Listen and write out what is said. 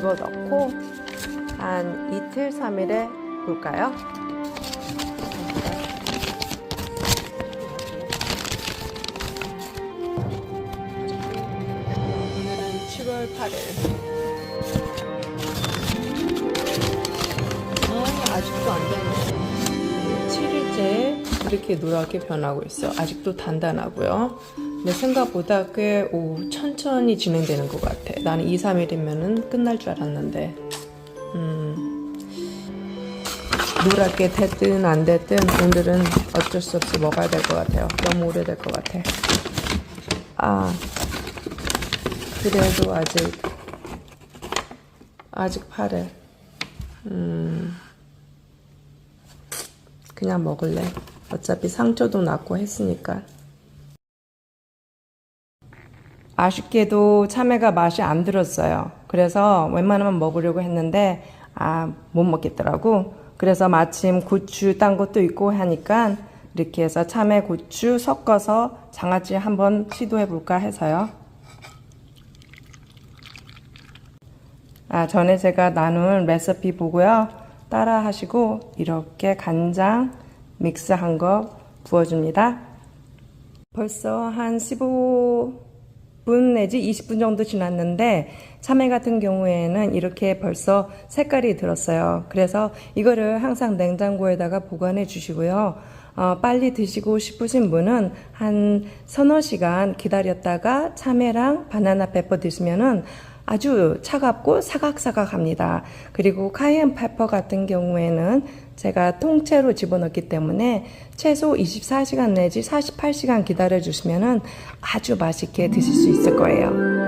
집어넣고 한 이틀, 3일에 볼까요? 오늘은 7월 8일. 아, 아직도 안 되네. 7일째 이렇게 노랗게 변하고 있어. 아직도 단단하고요. 근데 생각보다 꽤 오, 천천히 진행되는 것 같아. 나는 2, 3일이면 끝날 줄 알았는데. 음, 노랗게 됐든 안 됐든 오늘은 어쩔 수 없이 먹어야 될 것 같아요. 너무 오래될 것 같아. 아, 그래도 아직, 아직 8일. 음, 그냥 먹을래. 어차피 상처도 났고 했으니까. 아쉽게도 참외가 맛이 안 들었어요. 그래서 웬만하면 먹으려고 했는데, 아, 못 먹겠더라고. 그래서 마침 고추 딴 것도 있고 하니까 이렇게 해서 참외 고추 섞어서 장아찌 한번 시도해 볼까 해서요. 아, 전에 제가 나눈 레시피 보고요. 따라 하시고 이렇게 간장 믹스한 거 부어줍니다. 벌써 한 15 분 내지 20분 정도 지났는데 참외 같은 경우에는 이렇게 벌써 색깔이 들었어요. 그래서 이거를 항상 냉장고에다가 보관해 주시고요. 어, 빨리 드시고 싶으신 분은 한 서너 시간 기다렸다가 참외랑 바나나 페퍼 드시면은 아주 차갑고 사각사각합니다. 그리고 카이엔 페퍼 같은 경우에는 제가 통째로 집어넣기 때문에 최소 24시간 내지 48시간 기다려 주시면은 아주 맛있게 드실 수 있을 거예요.